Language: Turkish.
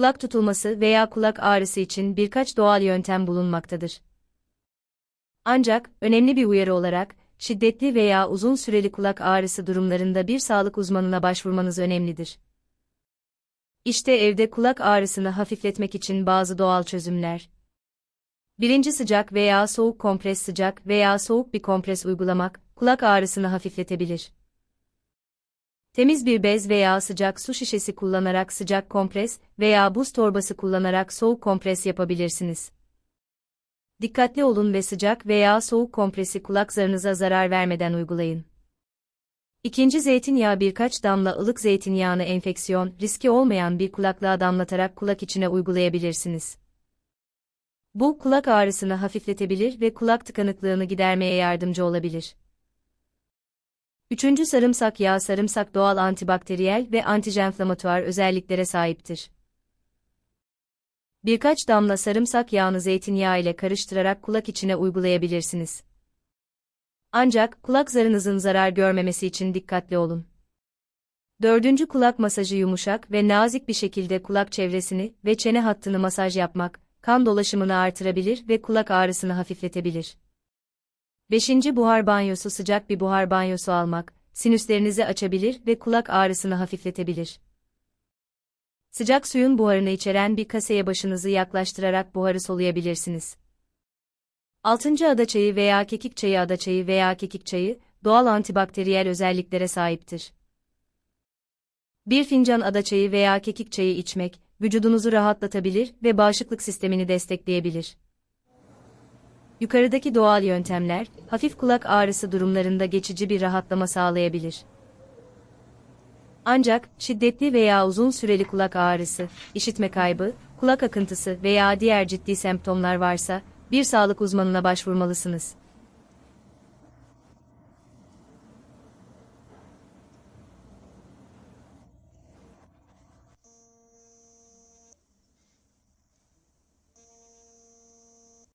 Kulak tutulması veya kulak ağrısı için birkaç doğal yöntem bulunmaktadır. Ancak, önemli bir uyarı olarak, şiddetli veya uzun süreli kulak ağrısı durumlarında bir sağlık uzmanına başvurmanız önemlidir. İşte evde kulak ağrısını hafifletmek için bazı doğal çözümler. Birinci sıcak veya soğuk kompres sıcak veya soğuk bir kompres uygulamak, kulak ağrısını hafifletebilir. Temiz bir bez veya sıcak su şişesi kullanarak sıcak kompres veya buz torbası kullanarak soğuk kompres yapabilirsiniz. Dikkatli olun ve sıcak veya soğuk kompresi kulak zarınıza zarar vermeden uygulayın. İkinci zeytinyağı birkaç damla ılık zeytinyağını enfeksiyon riski olmayan bir kulaklığa damlatarak kulak içine uygulayabilirsiniz. Bu kulak ağrısını hafifletebilir ve kulak tıkanıklığını gidermeye yardımcı olabilir. Üçüncü sarımsak yağı sarımsak doğal antibakteriyel ve antijenflamatuar özelliklere sahiptir. Birkaç damla sarımsak yağını zeytinyağı ile karıştırarak kulak içine uygulayabilirsiniz. Ancak kulak zarınızın zarar görmemesi için dikkatli olun. Dördüncü kulak masajı yumuşak ve nazik bir şekilde kulak çevresini ve çene hattını masaj yapmak, kan dolaşımını artırabilir ve kulak ağrısını hafifletebilir. Beşinci buhar banyosu sıcak bir buhar banyosu almak, sinüslerinizi açabilir ve kulak ağrısını hafifletebilir. Sıcak suyun buharını içeren bir kaseye başınızı yaklaştırarak buharı soluyabilirsiniz. Altıncı ada çayı veya kekik çayı ada çayı veya kekik çayı, doğal antibakteriyel özelliklere sahiptir. Bir fincan ada çayı veya kekik çayı içmek, vücudunuzu rahatlatabilir ve bağışıklık sistemini destekleyebilir. Yukarıdaki doğal yöntemler, hafif kulak ağrısı durumlarında geçici bir rahatlama sağlayabilir. Ancak, şiddetli veya uzun süreli kulak ağrısı, işitme kaybı, kulak akıntısı veya diğer ciddi semptomlar varsa, bir sağlık uzmanına başvurmalısınız.